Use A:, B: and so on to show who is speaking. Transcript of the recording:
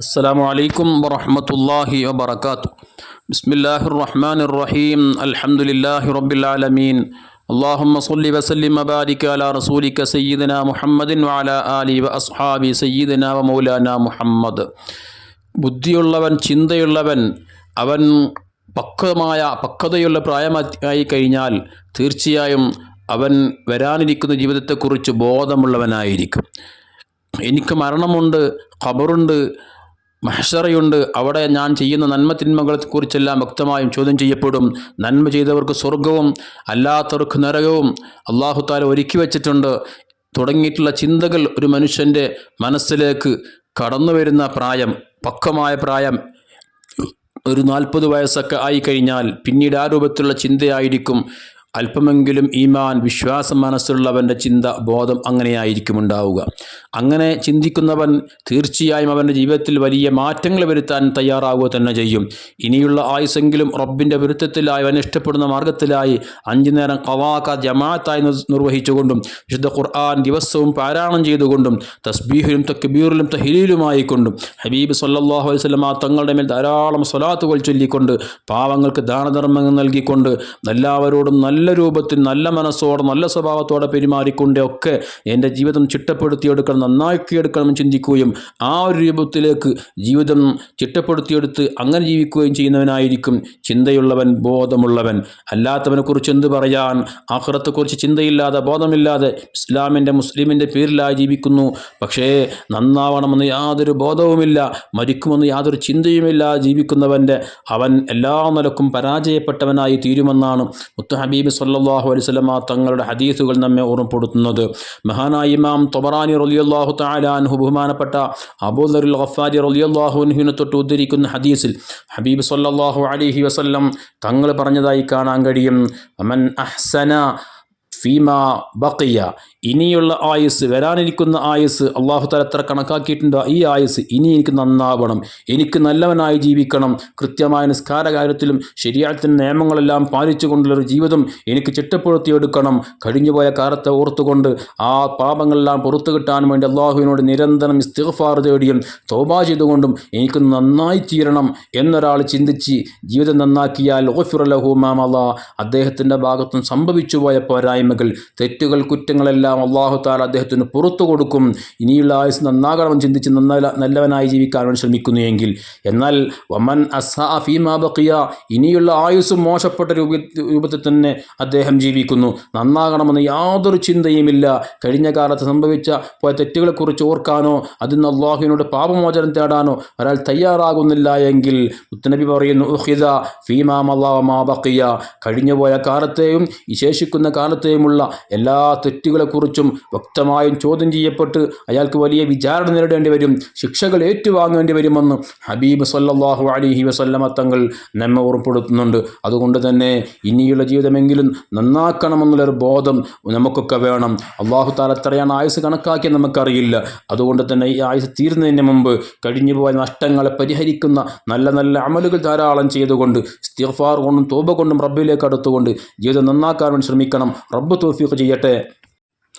A: السلام عليكم ورحمة الله وبركاته بسم الله الرحمن الرحيم الحمد لله رب العالمين اللهم صل وسلم وبارك على رسولك سيدنا محمد وعلى آله وأصحابه سيدنا ومولانا മുഹമ്മദ് ബുദ്ധിയുള്ളവൻ ചിന്തയുള്ളവൻ അവൻ പക്വമായ പക്വതയുള്ള പ്രായമായി കഴിഞ്ഞാൽ തീർച്ചയായും അവൻ വരാനിരിക്കുന്ന ജീവിതത്തെക്കുറിച്ച് ബോധമുള്ളവനായിരിക്കും എനിക്ക് മരണമുണ്ട് ഖബറുണ്ട് മഹ്ഷറയുണ്ട്. അവിടെ ഞാൻ ചെയ്യുന്ന നന്മ തിന്മകളെക്കുറിച്ചെല്ലാം വ്യക്തമായും ചോദ്യം ചെയ്യപ്പെടും. നന്മ ചെയ്തവർക്ക് സ്വർഗവും അല്ലാത്തവർക്ക് നരകവും അള്ളാഹു താല ഒരുക്കി വച്ചിട്ടുണ്ട്. തുടങ്ങിയിട്ടുള്ള ചിന്തകൾ ഒരു മനുഷ്യന്റെ മനസ്സിലേക്ക് കടന്നു വരുന്ന പ്രായം പക്വമായ പ്രായം ഒരു നാൽപ്പത് വയസ്സൊക്കെ ആയിക്കഴിഞ്ഞാൽ പിന്നീട് ആ രൂപത്തിലുള്ള ചിന്തയായിരിക്കും. അല്പമെങ്കിലും ഈമാൻ വിശ്വാസം മനസ്സുള്ളവന്റെ ചിന്ത ബോധം അങ്ങനെയായിരിക്കും ഉണ്ടാവുക. അങ്ങനെ ചിന്തിക്കുന്നവൻ തീർച്ചയായും അവന്റെ ജീവിതത്തിൽ വലിയ മാറ്റങ്ങൾ വരുത്താൻ തയ്യാറാവുക തന്നെ ചെയ്യും. ഇനിയുള്ള ആയുസെങ്കിലും റബ്ബിന്റെ വിരുദ്ധത്തിലായി അവൻ ഇഷ്ടപ്പെടുന്ന മാർഗത്തിലായി അഞ്ചു നേരം കവാക്ക ജമാഅത്തായി നിർവഹിച്ചുകൊണ്ടും വിശുദ്ധ ഖുർആൻ ദിവസവും പാരായണം ചെയ്തുകൊണ്ടും തസ്ബീഹിലും തക്ബീറിലും തഹീലുമായിക്കൊണ്ടും ഹബീബ് സല്ലാഹു വസല്ലം തങ്ങളുടെ മേൽ ധാരാളം സ്വലാത്തുകൾ ചൊല്ലിക്കൊണ്ട് പാവങ്ങൾക്ക് ദാനധർമ്മങ്ങൾ നൽകിക്കൊണ്ട് എല്ലാവരോടും നല്ല നല്ല രൂപത്തിൽ നല്ല മനസ്സോടെ നല്ല സ്വഭാവത്തോടെ പെരുമാറിക്കൊണ്ടൊക്കെ എന്റെ ജീവിതം ചിട്ടപ്പെടുത്തിയെടുക്കണം നന്നാക്കിയെടുക്കണം ചിന്തിക്കുകയും ആ ഒരു രൂപത്തിലേക്ക് ജീവിതം ചിട്ടപ്പെടുത്തിയെടുത്ത് അങ്ങനെ ജീവിക്കുകയും ചെയ്യുന്നവനായിരിക്കും ചിന്തയുള്ളവൻ ബോധമുള്ളവൻ. അല്ലാത്തവനെക്കുറിച്ച് എന്ത് പറയാൻ? ആഹ്റത്തെക്കുറിച്ച് ചിന്തയില്ലാതെ ബോധമില്ലാതെ ഇസ്ലാമിന്റെ മുസ്ലിമിന്റെ പേരിലായി ജീവിക്കുന്നു. പക്ഷേ നന്നാവണമെന്ന് യാതൊരു ബോധവുമില്ല മരിക്കുമെന്ന് യാതൊരു ചിന്തയുമില്ല ജീവിക്കുന്നവന്റെ. അവൻ എല്ലാ നിലക്കും പരാജയപ്പെട്ടവനായി തീരുമെന്നാണ് മുത്തു ഹബീബ് സല്ലാഹു അലൈവല്ലമ തങ്ങളുടെ ഹദീസുകൾ നമ്മെ ഓർമ്മപ്പെടുത്തുന്നത്. മഹാനായ ഇമാം തൊബറാനി റലിയല്ലാഹു താലാൻഹു ബഹുമാനപ്പെട്ട അബൂദറുൽ ഗഫാരി റലിയല്ലാഹുൻഹുവിനെ തൊട്ട് ഉദ്ധരിക്കുന്ന ഹദീസിൽ ഹബീബ് സല്ലാഹു അലഹി വസല്ലം തങ്ങൾ പറഞ്ഞതായി കാണാൻ കഴിയും. അമൻ അഹ്സന ഫീമ ബക്കിയ ഇനിയുള്ള ആയുസ് വരാനിരിക്കുന്ന ആയുസ് അള്ളാഹു തല എത്ര കണക്കാക്കിയിട്ടുണ്ട്? ഈ ആയുസ് ഇനി എനിക്ക് നന്നാവണം. എനിക്ക് നല്ലവനായി ജീവിക്കണം. കൃത്യമായ നിസ്കാര കാര്യത്തിലും ശരിയായത്തിന്റെ നിയമങ്ങളെല്ലാം പാലിച്ചുകൊണ്ടുള്ളൊരു ജീവിതം എനിക്ക് ചിട്ടപ്പെടുത്തിയെടുക്കണം കഴിഞ്ഞുപോയ കാലത്തെ ഓർത്തുകൊണ്ട് ആ പാപങ്ങളെല്ലാം പുറത്തു കിട്ടാൻ വേണ്ടി അള്ളാഹുവിനോട് നിരന്തരം ഇസ്തിഫാർ തേടിയും തോബാ ചെയ്തുകൊണ്ടും എനിക്ക് നന്നായി തീരണം എന്നൊരാൾ ചിന്തിച്ച് ജീവിതം നന്നാക്കിയാൽ ഓഫിറലഹുമാമല്ല അദ്ദേഹത്തിന്റെ ഭാഗത്തും സംഭവിച്ചു പോയ പോരായ്മ പോരായ്മകൾ തെറ്റുകൾ കുറ്റങ്ങളെല്ലാം അള്ളാഹു താല അദ്ദേഹത്തിന് പുറത്തു കൊടുക്കും. ഇനിയുള്ള ആയുസ് നന്നാകണം ചിന്തിച്ച് നന്നായി നല്ലവനായി ജീവിക്കാൻ വേണ്ടി ശ്രമിക്കുന്നു എങ്കിൽ. എന്നാൽ വമൻ അസാ ഫീമാ ബക്കിയ ഇനിയുള്ള ആയുസ്സും മോശപ്പെട്ട രൂപ രൂപത്തിൽ തന്നെ അദ്ദേഹം ജീവിക്കുന്നു. നന്നാകണമെന്ന് യാതൊരു ചിന്തയുമില്ല. കഴിഞ്ഞ കാലത്ത് സംഭവിച്ച പോയ തെറ്റുകളെക്കുറിച്ച് ഓർക്കാനോ അതിൽ നിന്ന് അള്ളാഹുവിനോട് പാപമോചനം തേടാനോ ഒരാൾ തയ്യാറാകുന്നില്ല എങ്കിൽ. മുത്തനബി പറയുന്നു ഉഹിദ ഫീമാ മല്ലാ കഴിഞ്ഞുപോയ കാലത്തെയും ശേഷിക്കുന്ന കാലത്തെയുമുള്ള എല്ലാ തെറ്റുകളെക്കുറിച്ചും വ്യക്തമായും ചോദ്യം ചെയ്യപ്പെട്ട് അയാൾക്ക് വലിയ വിചാരണ നേരിടേണ്ടി വരും ശിക്ഷകൾ ഏറ്റുവാങ്ങേണ്ടി വരുമെന്ന് ഹബീബ് സല്ലാഹു അലിഹി വസല്ലമ തങ്ങൾ നമ്മെ ഉറപ്പെടുത്തുന്നുണ്ട് അതുകൊണ്ട് തന്നെ ഇനിയുള്ള ജീവിതമെങ്കിലും നന്നാക്കണമെന്നുള്ളൊരു ബോധം നമുക്കൊക്കെ വേണം. അള്ളാഹു താല എത്രയാണ് ആയുസ് കണക്കാക്കിയത് നമുക്കറിയില്ല. അതുകൊണ്ട് തന്നെ ഈ ആയുസ് തീരുന്നതിന് മുമ്പ് കഴിഞ്ഞുപോയ നഷ്ടങ്ങളെ പരിഹരിക്കുന്ന നല്ല നല്ല അമലുകൾ ധാരാളം ചെയ്തുകൊണ്ട് സ്തിഫാർ കൊണ്ടും തോപ കൊണ്ടും റബ്ബിലേക്ക് അടുത്തുകൊണ്ട് ജീവിതം നന്നാക്കാൻ വേണ്ടി ശ്രമിക്കണം. റബ്ബ് തോഫിയൊക്കെ ചെയ്യട്ടെ.